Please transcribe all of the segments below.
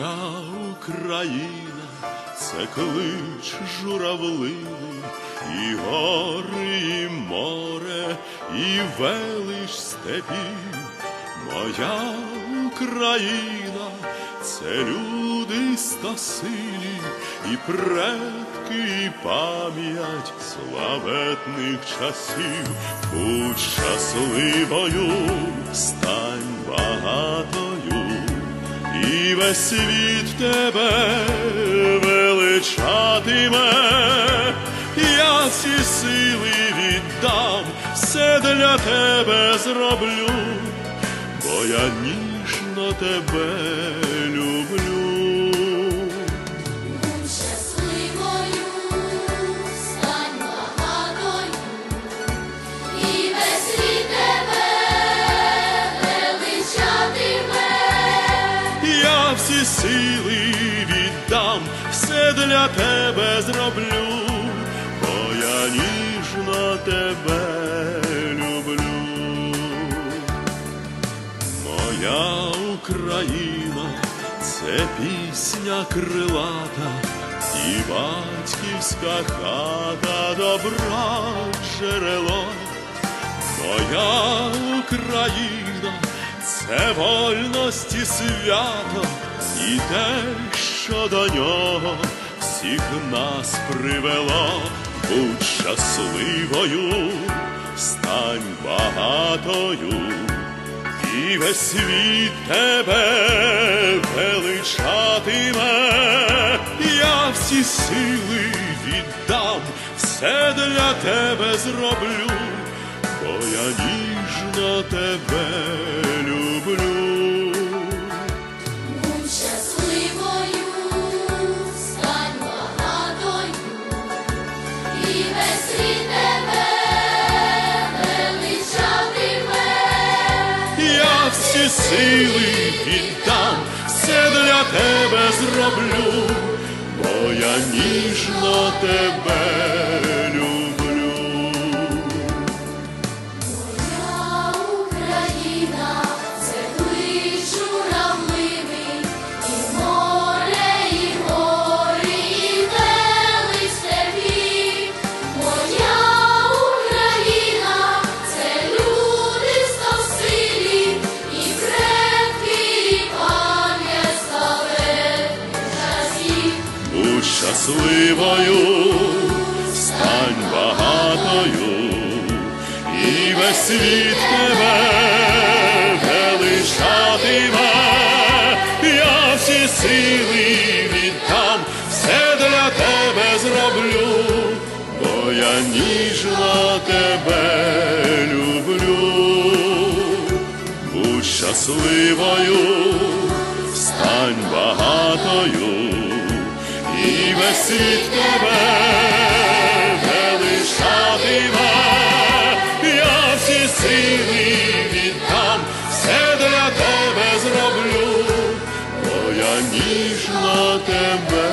Моя Україна, це клич журавливий, і гори, і море, і велич степів. Моя Україна, це люди стосилі, і предки, і пам'ять славетних часів. Будь щасливою, стань багатою, і весь світ тебе величатиме. Я всі сили віддам, все для тебе зроблю бо я ніжно тебе люблю. Віддам, все для тебе зроблю, бо я ніжно тебе люблю. Моя Україна, це пісня крилата, і батьківська хата добра джерело. Моя Україна, це вольності свято, і те, що до нього всіх нас привело, будь щасливою, стань багатою, і весь світ тебе величатиме. Я всі сили віддам, все для тебе зроблю бо я ніжно тебе сили віддам, все для тебе зроблю, бо я ніжно тебе щасливою, стань багатою, і весь світ тебе величатиме. Я всі сили віддам, все для тебе зроблю, бо я ніжно тебе люблю. Будь щасливою, стань багатою, і весь тебе величатиме. Я всі сили віддам, все для тебе зроблю, бо я ніжно тебе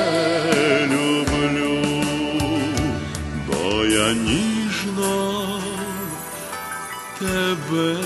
люблю, бо я ніжно тебе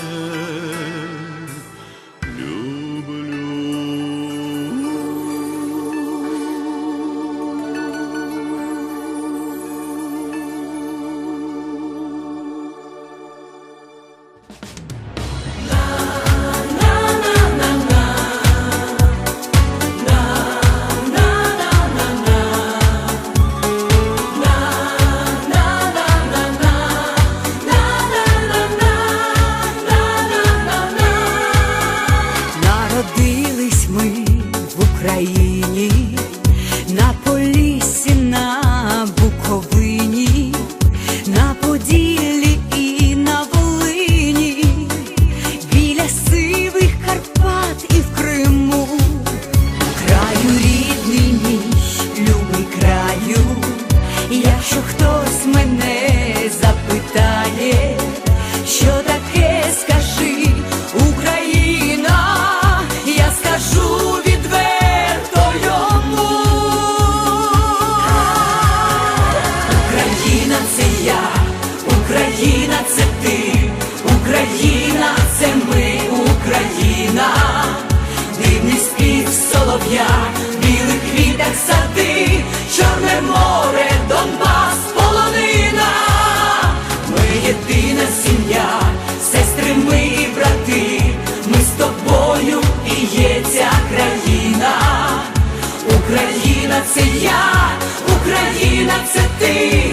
yeah. ti.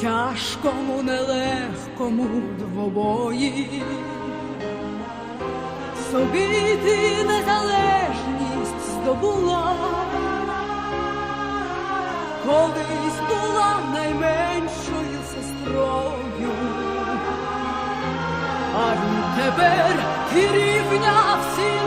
Тяжкому, нелегкому двобої. Собі ти незалежність здобула, колись була найменшою сестрою, а тепер ти рівня всім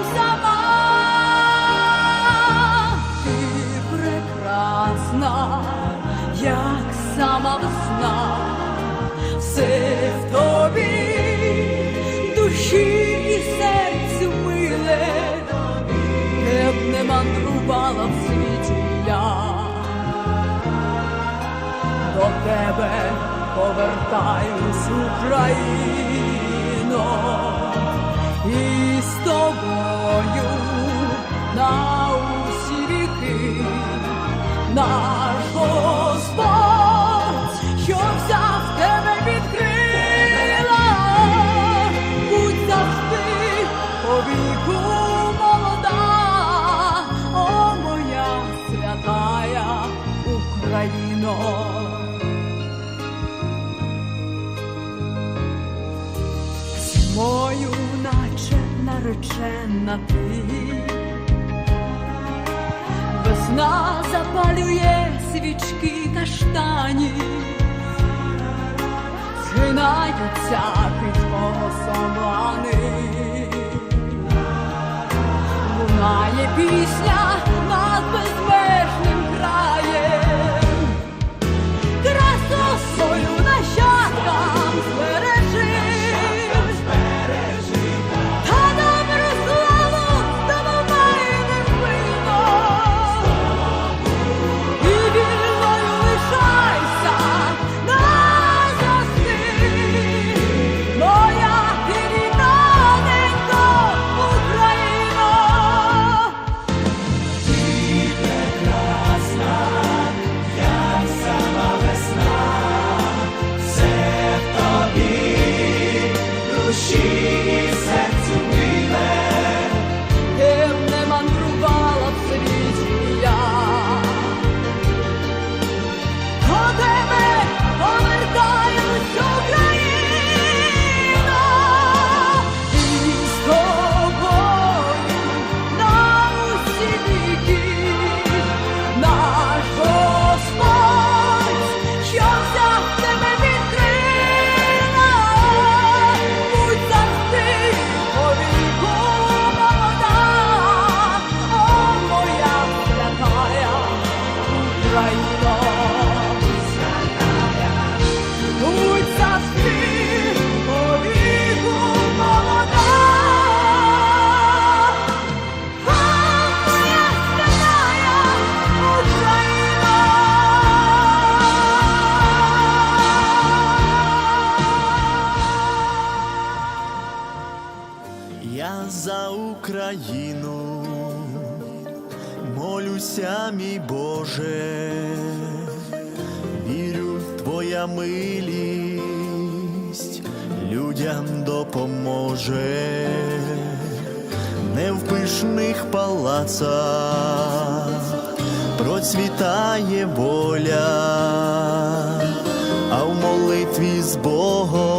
повертаюсь, Україно, і з тобою на усі віки наш наречена ти, весна запалює свічки каштані, згинаються під голосом лани, лунає пісня над безмежним допоможе, не в пишних палацах процвітає воля, а в молитві з Богом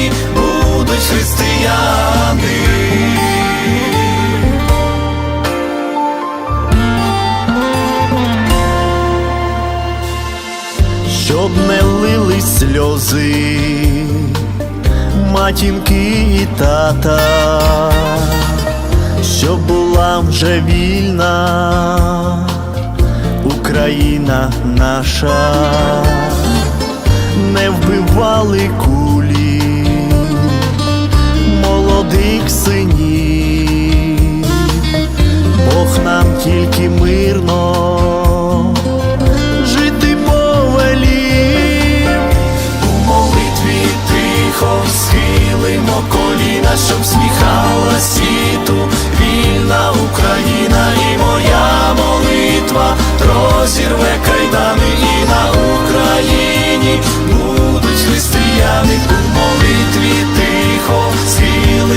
християни. Щоб не лили сльози матінки і тата, там вже вільна Україна наша, не вбивали кулі молодих синів, Бог нам тільки мирно жити повелів. У молитві тихо схилимо коліна, щоб сміхала світу, вільна Україна і моя молитва розірве кайдани і на Україні будуть християни. У молитві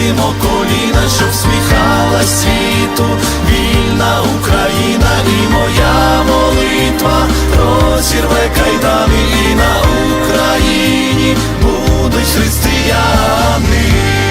схилимо коліна, щоб сміхала світу, вільна Україна і моя молитва розірве кайдани і на Україні будуть християни.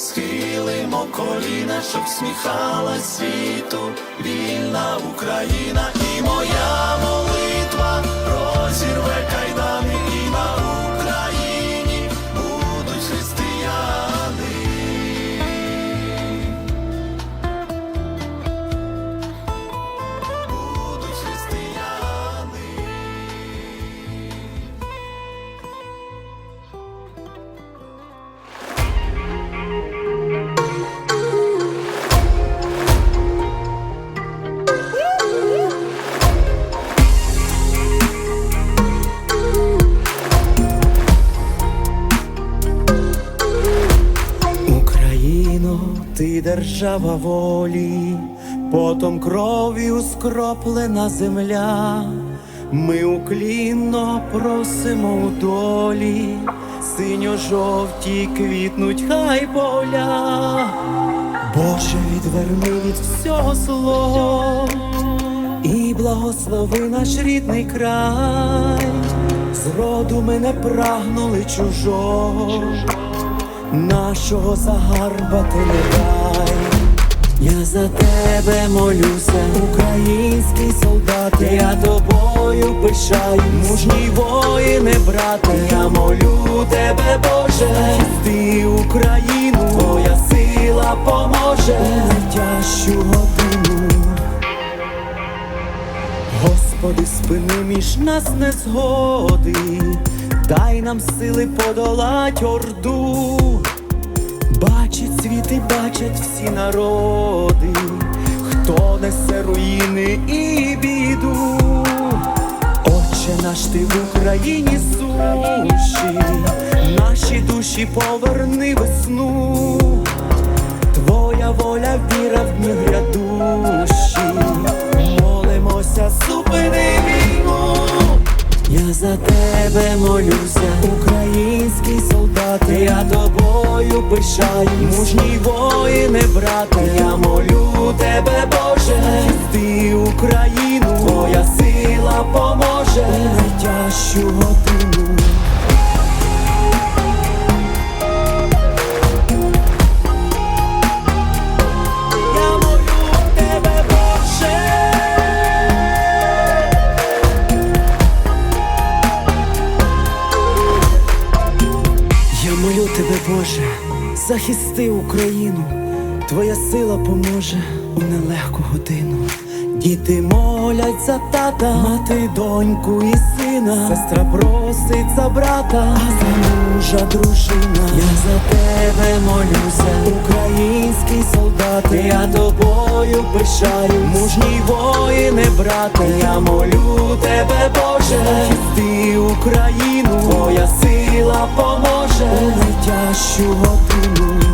Схилимо коліна, щоб сміхала світу, вільна Україна і моя молитва ти держава волі, потом кров'ю скроплена земля. Ми уклінно просимо у долі, синьо-жовті квітнуть хай поля. Боже, відверни від всього зло і благослови наш рідний край. Зроду ми не прагнули чужого нашого загарбати не дай. Я за тебе молюся, український солдат, я тобою пишаю, мужній воїне, брате, я молю тебе, Боже, ти Україну, твоя сила поможе. У найтяжчу годину. Господи, спини між нас незгоди, дай нам сили подолать орду. Бачить світ і бачать всі народи, хто несе руїни і біду. Отче наш ти в Україні сущий, наші душі поверни весну. Твоя воля, віра в дні грядущі, молимося, зупини. Я за тебе молюся, український солдат, я тобою пишаю, мужній воїне, брате, я молю тебе, Боже, ти Україну, твоя сила поможе. найтяжчу годину. Захисти Україну, Твоя сила поможе у нелегку годину. Діти молять за тата, мати доньку і сина, сестра просить за брата, а за мужа дружина. Я за тебе молюся, український солдат, я тобою пишаю, мужній воїне, брате, я молю тебе, Боже, ти Україну, твоя сила поможе. У найтяжчу годину.